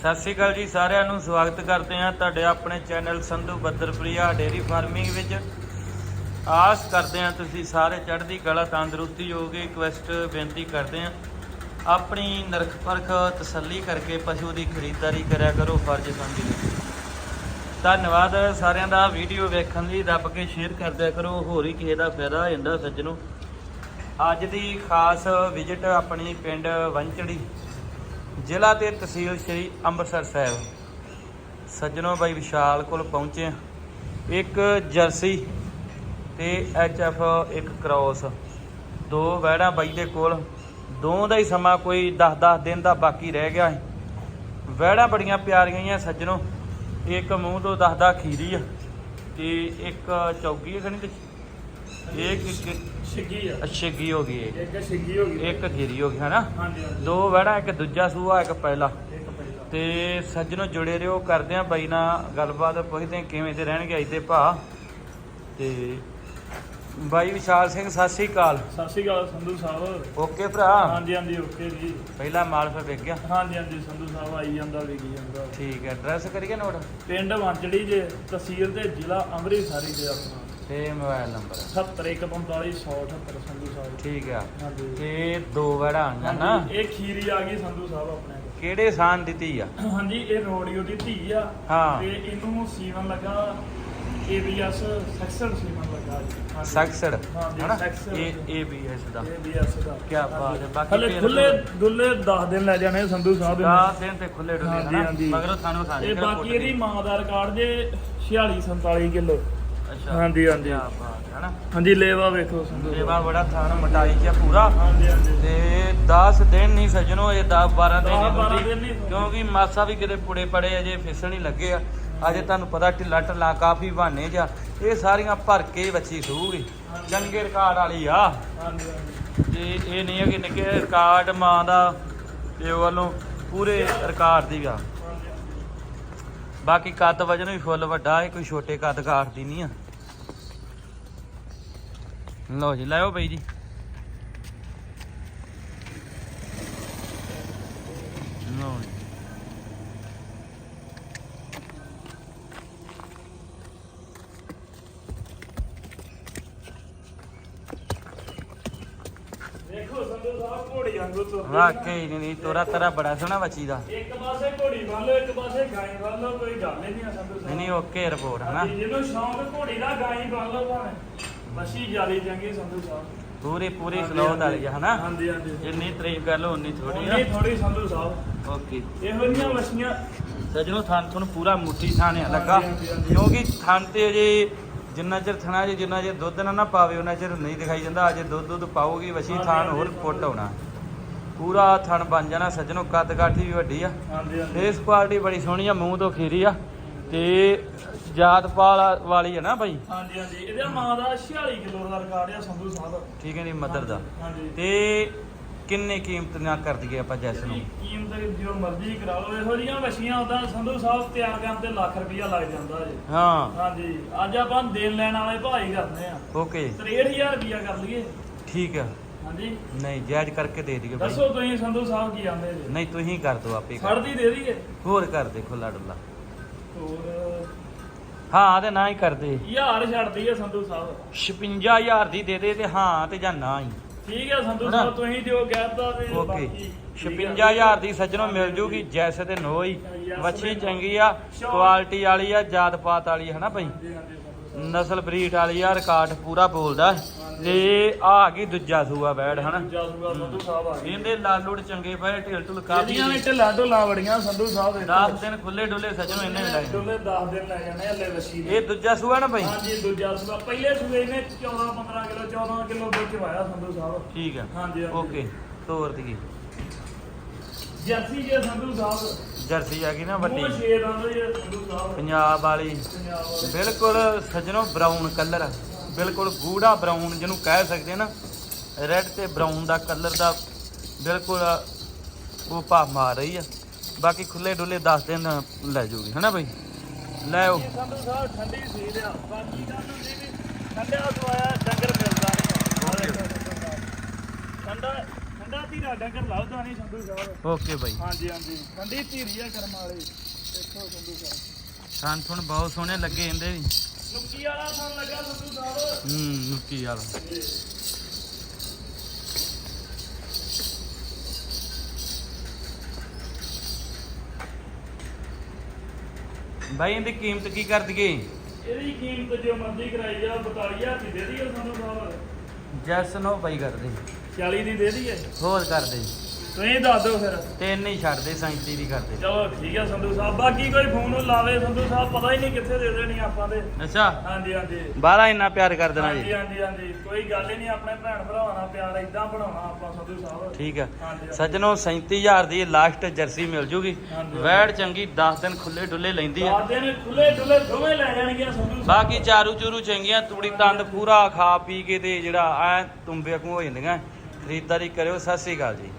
ਸਤਿ ਸ਼੍ਰੀ ਅਕਾਲ ਜੀ, ਸਾਰਿਆਂ ਨੂੰ ਸਵਾਗਤ ਕਰਦੇ ਹਾਂ ਤੁਹਾਡੇ ਆਪਣੇ ਚੈਨਲ ਸੰਧੂ ਬੱਦਰਪ੍ਰਿਆ ਡੇਰੀ ਫਾਰਮਿੰਗ ਵਿੱਚ। ਆਸ ਕਰਦੇ ਹਾਂ ਤੁਸੀਂ ਸਾਰੇ ਚੜ੍ਹਦੀ ਕਲਾ, ਤੰਦਰੁਸਤੀ ਹੋਗੇ ਰਿਕਵੈਸਟ ਬੇਨਤੀ ਕਰਦੇ ਹਾਂ। ਆਪਣੀ ਨਰਖ ਪਰਖ ਤਸੱਲੀ ਕਰਕੇ ਪਸ਼ੂ ਦੀ ਖਰੀਦਦਾਰੀ ਕਰਿਆ ਕਰੋ, ਫਰਜ਼ ਸਮਝਦੇ ਧੰਨਵਾਦ ਸਾਰਿਆਂ ਦਾ, ਵੀਡੀਓ ਵੇਖਣ ਲਈ ਦੱਬ ਕੇ ਸ਼ੇਅਰ ਕਰਦਿਆ ਕਰੋ, ਹੋਰ ਹੀ ਕਿਸੇ ਦਾ ਫਾਇਦਾ ਹੋ ਜਾਂਦਾ ਸੱਜਣੋ। ਅੱਜ ਦੀ ਖਾਸ ਵਿਜ਼ਿਟ ਆਪਣੀ ਪਿੰਡ ਵੰਚੜੀ ਜ਼ਿਲ੍ਹਾ ਤੇ ਤਹਿਸੀਲ ਸ਼੍ਰੀ ਅੰਮ੍ਰਿਤਸਰ ਸਾਹਿਬ। ਸੱਜਣੋ ਬਾਈ ਵਿਸ਼ਾਲ ਕੋਲ ਪਹੁੰਚੇ ਹਾਂ। ਇੱਕ ਜਰਸੀ ਤੇ ਐਚ ਐਫ ਇੱਕ ਕ੍ਰੋਸ। ਦੋ ਵੈੜਾਂ ਬਾਈ ਦੇ ਕੋਲ। ਦੋ ਦਾ ਹੀ ਸਮਾਂ ਕੋਈ 10-10 ਦਿਨ ਦਾ ਬਾਕੀ ਰਹਿ ਗਿਆ ਹੈ। ਵੈੜਾਂ ਬੜੀਆਂ ਪਿਆਰੀਆਂ ਹੀ ਆ ਸੱਜਣੋ। ਇੱਕ ਮੂੰਹ ਤੋਂ ਦੱਸਦਾ ਖੀਰੀ ਆ। ਤੇ ਇੱਕ ਚੌਗੀ ਹੈ ਖਣੀ ਤੇ। ਇੱਕ ਇੱਕ। ਛਿੱਗੀ ਆ। ਹੋ ਗਈ ਇਹ। ਇੱਕ ਛਿੱਗੀ ਹੋ ਗਈ। ਇੱਕ ਖੀਰੀ ਹੋ ਗਈ ਹਨਾ ਹਾਂਜੀ ਹਾਂਜੀ। ਦੋ ਵੜਾ ਇੱਕ ਦੂਜਾ ਸੂਆ ਇੱਕ ਪਹਿਲਾ। ਇੱਕ ਪਹਿਲਾ। ਤੇ ਸੱਜਣੋ ਜੁੜੇ ਰਹੋ ਕਰਦੇ ਆ ਬਾਈ ਨਾਲ ਗੱਲਬਾਤ ਪੁੱਛਦੇ ਕਿਵੇਂ ਦੇ ਰਹਿਣਗੇ ਅੱਜ ਦੇ ਭਾ। ਤੇ ਬਾਈ ਵਿਸ਼ਾਲ ਸਿੰਘ ਸਤਿ ਸ੍ਰੀ ਅਕਾਲ। ਸਤਿ ਸ਼੍ਰੀ ਅਕਾਲ ਸੰਧੂ ਸਾਹਿਬ। ਓਕੇ ਭਰਾ? ਹਾਂਜੀ ਹਾਂਜੀ ਓਕੇ ਜੀ। ਪਹਿਲਾ ਮਾਲ ਫਿਰ ਵਿਕ ਗਿਆ। ਹਾਂਜੀ ਹਾਂਜੀ ਸੰਧੂ ਸਾਹਿਬ ਆਈ ਜਾਂਦਾ ਵੇਗੀ ਜਾਂਦਾ। ਠੀਕ ਹੈ ਐਡਰੈਸ ਕਰੀਏ ਨੋਟ? ਪਿੰਡ ਵਾਂਚੜੀ ਜੇ ਤਹਿਸੀਲ ਤੇ ਜ਼ਿਲ੍ਹਾ ਅੰਮ੍ਰਿਤਸਰੀ ਦੇ ਆਪਣਾ। ਤੇ ਮੋਬਾਈਲ ਨੰਬਰ। 7145 178 ਸੰਧੂ ਸਾਹਿਬ। ਠੀਕ ਆ। ਹਾਂਜੀ। ਤੇ ਦੋ ਵੜਾ ਆਈਆਂ ਨਾ। ਹਾਂਜੀ, ਇਹ ਖੀਰੀ ਆ ਗਈ ਸੰਧੂ ਸਾਹਿਬ ਆਪਣੇ ਕੋਲ। ਕਿਹੜੇ ਸਾਨ ਦਿੱਤੀ ਆ? ਹਾਂਜੀ ਇਹ ਰੋੜੀਓ ਦੀ ਧੀ ਆ। ਹਾਂ। ਤੇ ਇਹਨੂੰ ਸੀਵਨ ਲੱਗਾ ਏਬੀਐਸ ਸੈਕਸ਼ਨ ਸੀਵਨ ਲੱਗਾ। ਜੀ ਹਾਂਜੀ। ਸਕਸੜ ਹਾਂਜੀ, ਹਨਾ? ਸਕਸੜ। ਇਹ ਏਬੀਐਸ ਦਾ। ABS ਦਾ। ਕਿਆ ਬਾਤ ਹੈ, ਬਾਕੀ ਹਲੇ ਫਿਰ- ਖੁੱਲੇ ਦੁੱਲੇ 10 ਦਿਨ ਲੈ ਜਾਣੇ ਸੰਧੂ ਸਾਹਿਬ ਦੇ ਦਾ ਦਿਨ ਤੇ ਖੁੱਲੇ ਡੁੱਲੇ ਹਾਂਜੀ, ਹਨਾ? ਹਾਂਜੀ। ਮਗਰੋਂ ਸਾਨੂੰ ਖਾ ਇਹ ਬਾਕੀ ਇਹਦੀ ਮਾਂ ਦਾ ਰਿਕਾਰਡ ਜੇ 46 47 ਕਿਲੋ। ਅੱਛਾ। ਹਾਂਜੀ, ਹਾਂਜੀ। ਕਿਆ ਬਾਤ ਹੈ ਹਾਂਜੀ ਲੇਵਾ ਵੇਖੋ ਸੰਧੂ ਬਾ ਬੜਾ ਥਾਣ ਮਟਾਈ ਚ ਪੂਰਾ। ਹਾਂਜੀ ਹਾਂਜੀ। ਤੇ 10 ਦਿਨ ਨਹੀਂ ਸਜਣੋ ਇਹ 10 12 ਦਿਨ ਦਸ, ਨਹੀਂ ਬਾਰਾਂ ਹੁੰਦੀ। ਦਿਨ ਨਹੀਂ ਹੁੰਦੀ। ਕਿਉਂਕਿ ਮਾਸਾ ਵੀ ਕਿਤੇ ਪੁੜੇ ਪੜੇ ਅਜੇ ਫਿਸਣ ਹੀ ਲੱਗੇ ਆ। ਅਜੇ ਤੁਹਾਨੂੰ ਪਤਾ ਢਿੱਲਾ ਢਿੱਲਾ ਕਾਫੀ ਬਹਾਨੇ ਜਾ ਇਹ ਸਾਰੀਆਂ ਭਰ ਕੇ ਬੱਚੀ ਸੂਗੀ। ਚੰਗੇ ਰਿਕਾਰਡ ਵਾਲੀ ਆ। ਹਾਂਜੀ ਹਾਂਜੀ। ਤੇ ਇਹ ਨਹੀਂ ਹੈ ਕਿ ਨਿੱਕੇ ਰਿਕਾਰਡ ਮਾਂ ਦਾ ਪਿਓ ਵੱਲੋਂ ਪੂਰੇ ਰਿਕਾਰਡ ਦੀ ਆ। ਬਾਕੀ ਕੱਦ ਵਜਨ ਵੀ ਫੁੱਲ ਵੱਡਾ ਹੈ ਕੋਈ ਛੋਟੇ ਕੱਦ ਕਾਠ ਦੀ ਨਹੀਂ ਆ। ਲਓ ਜੀ ਲਾਓ ਬਈ ਜੀ ਲਓ ਜੀ ਸਾਹਿਬ ਘੋੜੀ ਵਾਂਗੂ ਵਾਕਈ ਨਹੀਂ ਨਹੀਂ ਤੋਰਾ ਤਰਾ ਬੜਾ ਸੋਹਣਾ ਬੱਚੀ ਦਾ। ਇੱਕ ਪਾਸੇ ਘੋੜੀ ਬੰਨ ਲਓ ਇੱਕ ਪਾਸੇ ਗਾਈ ਬੰਨ ਲਓ ਕੋਈ ਗੱਲ ਹੀ ਨਹੀਂ ਆ ਨਹੀਂ ਸਾਹਿਬ। ਨਹੀਂ ਓਕੇ ਰਿਪੋਰਟ ਹਨਾ? ਜਿਹਨੂੰ ਸ਼ੌਂਕ ਘੋੜੀ ਦਾ ਗਾਈ ਬੰਨ ਲਓ ਭਾਵੇਂ। ਬਸੀ ਜਾਲੀ ਚੰਗੀ ਸਾਹਿਬ। ਪੂਰੀ ਪੂਰੀ ਸਲੋਤ ਵਾਲੀ ਆ ਹਨਾ? ਹਾਂਜੀ ਹਾਂਜੀ। ਜਿੰਨੀ ਤਾਰੀਫ ਕਰ ਲਓ ਉਨੀ ਥੋੜੀ ਆ। ਥੋੜੀ ਸੰਧੂ ਸਾਹਿਬ। ਓਕੇ ਇਹੋ ਜਿਹੀਆਂ ਮੱਛੀਆਂ ਸਜਣੋ ਥਣ ਤੁਹਾਨੂੰ ਪੂਰਾ ਮੁੱਠੀ ਥਾਣ ਆ ਲੱਗਾ। ਕਿਉਂਕਿ ਥਣ ਤੇ ਅਜੇ ਜਿੰਨਾ ਚਿਰ ਥਣਾ ਜੇ ਜਿੰਨਾ ਚਿਰ ਦੁੱਧ ਨਾ ਨਾ ਪਾਵੇ ਉਹਨਾਂ ਚਿਰ ਨਹੀਂ ਦਿਖਾਈ ਜਾਂਦਾ। ਅਜੇ ਦੁੱਧ ਦੁੱਧ ਪਾਉਗੀ ਵਸੀ ਹਾਂਜੀ। ਹੋਰ ਫੁੱਟ ਆਉਣਾ। ਪੂਰਾ ਥਣ ਬਣ ਜਾਣਾ ਸਜਣੋ ਕੱਦ ਕਾਠੀ ਵੀ ਵੱਡੀ ਆ। ਫੇਸ ਕੁਆਲਿਟੀ ਬੜੀ ਸੋਹਣੀ ਆ ਮੂੰਹ ਤੋਂ ਖੀਰੀ ਆ। ਤੇ ਜਾਤ ਪਾਲ ਵਾਲੀ ਆ ਨਾ ਬਾਈ? ਹਾਂਜੀ ਹਾਂਜੀ। ਇਹਦਾ ਮਾਂ ਦਾ 46 ਕਿਲੋ ਦਾ ਰਿਕਾਰਡ ਆ ਸੰਧੂ ਸਾਹਿਬ ਠੀਕ ਹੈ ਨਹੀਂ ਮਦਰ ਦਾ। ਤੇ ਕਿੰਨੇ ਕੀਮਤ ਨਾ ਕਰ ਦਈਏ ਆਪਾਂ ਜੈਸ ਨੂੰ? ਕੀਮਤ ਜੋ ਮਰਜ਼ੀ ਕਰਾ ਲਓ ਇਹੋ ਜਿਹੀਆਂ ਮੱਛੀਆਂ ਉਦਾਂ ਸੰਧੂ ਸਾਹਿਬ ਤਿਆਰ ਕਰਨ ਤੇ ਲੱਖ ਰੁਪਈਆ ਲੱਗ ਜਾਂਦਾ ਜੀ। ਹਾਂ। ਹਾਂਜੀ ਅੱਜ ਆਪਾਂ ਦੇਣ ਲੈਣ ਵਾਲੇ ਭਾਈ ਕਰਦੇ ਆ ਓਕੇ। 63000 ਰੁਪਈਆ ਕਰ ਲਈਏ। ਠੀਕ ਆ। ਹਾਂਜੀ। ਨਹੀਂ ਜਾਇਜ਼ ਕਰਕੇ ਦੇ ਦਈਏ ਦੱਸੋ ਤੁਸੀਂ ਸੰਧੂ ਸਾਹਿਬ ਕੀ ਆਂਦੇ ਜੀ? ਨਹੀਂ ਤੁਸੀਂ ਕਰ ਦਿਓ ਆਪੇ ਖੜਦੀ ਦੇ ਦਈਏ? ਹੋਰ ਕਰ ਦੇਖੋ ਲੜਲਾ ਹੋਰ? ਹਾਂ ਤੇ ਨਾ ਹੀ ਕਰਦੇ ਹਜ਼ਾਰ ਛੱਡ ਦਈਏ ਸੰਧੂ ਸਾਹਿਬ। 56000 ਦੀ ਦੇ ਦੇ ਤੇ ਹਾਂ ਤੇ ਜਾਂ ਨਾ ਹੀ। ਠੀਕ ਹੈ ਹਨਾ? ਸਾਹਿਬ ਤੁਸੀਂ ਜੋ ਕਹਿਤਾ ਤੇ ਓਕੇ ਬਾਕੀ ਠੀਕ ਆ। 56000 ਦੀ ਸੱਜਣੋਂ ਮਿਲ ਜੂਗੀ ਜੈਸੇ ਤੇ ਨੋ ਹੀ ਵੱਛੀ ਚੰਗੀ ਆ ਕੁਆਲਿਟੀ ਵਾਲੀ ਆ ਜਾਤ ਪਾਤ ਵਾਲੀ ਹੈ ਨਾ ਭਾਈ ਹਾਂਜੀ, ਹਾਂਜੀ, ਸੰਧੂ ਸਾਹਿਬ। ਨਸਲ ਬਰੀਡ ਵਾਲੀ ਆ ਰਿਕਾਰਡ ਪੂਰਾ ਬੋਲਦਾ ਤੇ ਆ ਆ ਗਈ ਦੂਜਾ ਸੂਆ ਬੈੜ ਹਨਾ? ਸਾਹਿਬ ਆ ਗਏ। ਇਹਦੇ ਲਾਲੂੜ ਚੰਗੇ ਪਏ ਢਿਲ ਢੁਲ ਕਾਫੀ ਇਹਦੀਆਂ ਵੀ ਢਿੱਲਾ ਢੋਲਾ ਬੜੀਆਂ ਸੰਧੂ ਸਾਹਿਬ ਦੇ। 10 ਦਿਨ ਖੁੱਲੇ ਡੁੱਲੇ ਸੱਜਣੋਂ ਇਹਨੇ ਵੀ ਲਾਏ ਦੋਲੇ 10 ਦਿਨ ਲੈ ਜਾਣੇ ਹਲੇ ਵਸੀ ਇਹ ਦੂਜਾ ਸੂਆ ਨਾ ਭਾਈ? ਹਾਂਜੀ ਦੂਜਾ ਸੂਆ। ਪਹਿਲੇ ਸੂਏ ਨੇ 14 15 ਕਿਲੋ 14 ਕਿਲੋ ਵਿੱਚ ਵਾਇਆ ਸੰਧੂ ਸਾਹਿਬ। ਠੀਕ ਆ। ਹਾਂਜੀ, ਹਾਂਜੀ। ਓਕੇ ਤੋਰ ਦੀ ਜਰਸੀ ਜੇ ਸੰਧੂ ਸਾਹਿਬ। ਜਰਸੀ ਆ ਗਈ ਨਾ ਵੱਡੀ। ਉਹ ਛੇ ਦੰਦ ਜੇ ਸੰਧੂ ਸਾਹਿਬ। ਪੰਜਾਬ ਵਾਲੀ। ਪੰਜਾਬ ਵਾਲੇ। ਬਿਲਕੁਲ ਸੱਜਣੋ ਬਰਾਊਨ ਕਲਰ ਬਿਲਕੁਲ ਗੂੜਾ ਬਰਾਊਨ ਜਿਹਨੂੰ ਕਹਿ ਸਕਦੇ ਨਾ ਰੈੱਡ ਤੇ ਬਰਾਊਨ ਦਾ ਕਲਰ ਦਾ ਬਿਲਕੁਲ ਉਹ ਭਾ ਮਾਰ ਰਹੀ ਆ। ਬਾਕੀ ਖੁੱਲੇ ਡੁੱਲੇ 10 ਦਿਨ ਲੈ ਜੂਗੀ ਹਨਾ ਬਈ? ਲੈ ਸਾਹਿਬ ਠੰਡੀ ਸੀ ਲਿਆ ਬਾਕੀ ਦਾ ਹੁੰਦੀ ਵੀ ਠੰਡਿਆ ਦਵਾਇਆ ਡੰਗਰ ਮਿਲਦਾ ਨਹੀਂ ਠੰਡਾ ਠੰਡੀ ਠੰਡਾ ਧੀਰਾ ਡੰਗਰ ਲੱਭਦਾ ਨਹੀਂ ਸੰਧੂ ਸਾਹਿਬ ਓਕੇ ਬਾਈ। ਹਾਂਜੀ ਹਾਂਜੀ। ਠੰਡੀ ਧੀਰੀ ਆ ਕਰਮ ਵਾਲੀ। ਦੇਖੋ ਸੰਧੂ ਸਾਹਿਬ। ਥਣ ਥੁਣ ਬਹੁਤ ਸੋਹਣੇ ਲੱਗੇ ਇਹਦੇ ਵੀ। ਨੁੱਕੀ ਵਾਲਾ ਸਾਨੂੰ ਲੱਗਾ ਸੰਧੂ ਸਾਹਿਬ। ਹੂੰ ਨੁੱਕੀ ਵਾਲਾ। ਬਾਈ ਇਹਦੀ ਕੀਮਤ ਕੀ ਕਰ ਦਈਏ? ਇਹਦੀ ਕੀਮਤ ਜੋ ਮਰਜ਼ੀ ਕਰਾਈ ਜਾ 42000 ਦੀ ਦੇ ਦਈਏ ਸੰਧੂ ਸਾਹਿਬ। ਜੈਸ ਨੋ ਬਾਈ ਕਰ ਦੇ। 40 ਦੀ ਦੇ ਦਈਏ। ਹੋਰ ਕਰ ਦੇ। ਤੁਸੀਂ ਦੱਸ ਦਿਓ ਫਿਰ। ਤਿੰਨ ਹੀ ਛੱਡ ਦੇ 37 ਦੀ ਕਰ ਦੇ ਚਲੋ ਠੀਕ ਆ ਸੰਧੂ ਸਾਹਿਬ। ਬਾਕੀ ਕੋਈ ਫੋਨ ਲਾਵੇ ਸੰਧੂ ਸਾਹਿਬ ਪਤਾ ਹੀ ਨਹੀਂ ਕਿੱਥੇ ਦੇ ਦੇਣੀ ਆਪਾਂ ਦੇ ਅੱਛਾ। ਹਾਂਜੀ ਹਾਂਜੀ। ਬਾਹਲਾ ਇੰਨਾ ਪਿਆਰ ਕਰ ਦੇਣਾ ਜੀ। ਹਾਂਜੀ ਹਾਂਜੀ ਕੋਈ ਗੱਲ ਹੀ ਨਹੀਂ ਆਪਣੇ ਭੈਣ ਭਰਾਵਾਂ ਨਾਲ ਪਿਆਰ ਇਦਾਂ ਬਣਾਉਣਾ ਆਪਾਂ ਸੰਧੂ ਸਾਹਿਬ। ਠੀਕ ਆ। ਹਾਂਜੀ ਸੱਜਣੋ 37000 ਦੀ ਲਾਸਟ ਜਰਸੀ ਮਿਲ ਜੂਗੀ। ਹਾਂਜੀ। ਵੈੜ ਚੰਗੀ 10 ਦਿਨ ਖੁੱਲੇ ਡੁੱਲੇ ਲੈਂਦੀ ਆ। ਦਾਦੇ ਨੇ ਖੁੱਲੇ ਡੁੱਲੇ ਦੋਵੇਂ ਲੈ ਜਾਣਗੀਆਂ ਸੰਧੂ ਸਾਹਿਬ। ਬਾਕੀ ਚਾਰੂ ਚੂਰੂ ਚੰਗੀਆਂ ਤੂੜੀ ਤੰਦ ਪੂਰਾ ਖਾ ਪੀ ਕੇ ਤੇ ਜਿਹੜਾ ਐ ਤੁੰਬੇ ਵਾਂਗੂ ਹੋ ਜਾਂਦੀਆਂ। ਖਰੀਦਦਾਰੀ ਕਰਿਓ ਸਤਿ ਸ੍ਰੀ ਅਕਾਲ ਜੀ।